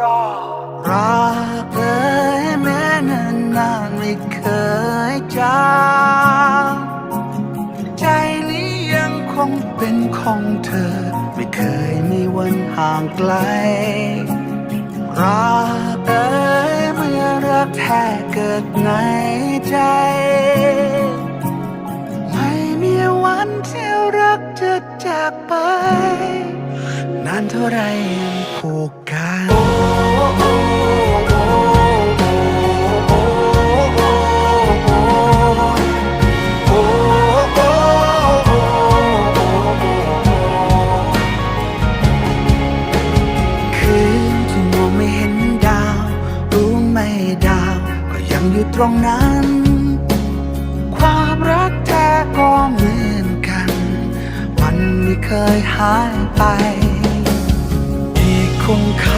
รอรักเอ่ยแม้นานนานไม่เคยจางใจนี้ยังคงเป็นของเธอ ไม่เคยมีวันห่างไกลรักเอ่ยเมื่อรักแท้เกิดในใจ ไม่มีวันที่รักจะจากไป นานเท่าไรยังผูก ยังอยู่ตรงนั้น ความรักแท้ก็เหมือนกัน มันไม่เคยหายไปที่คงคา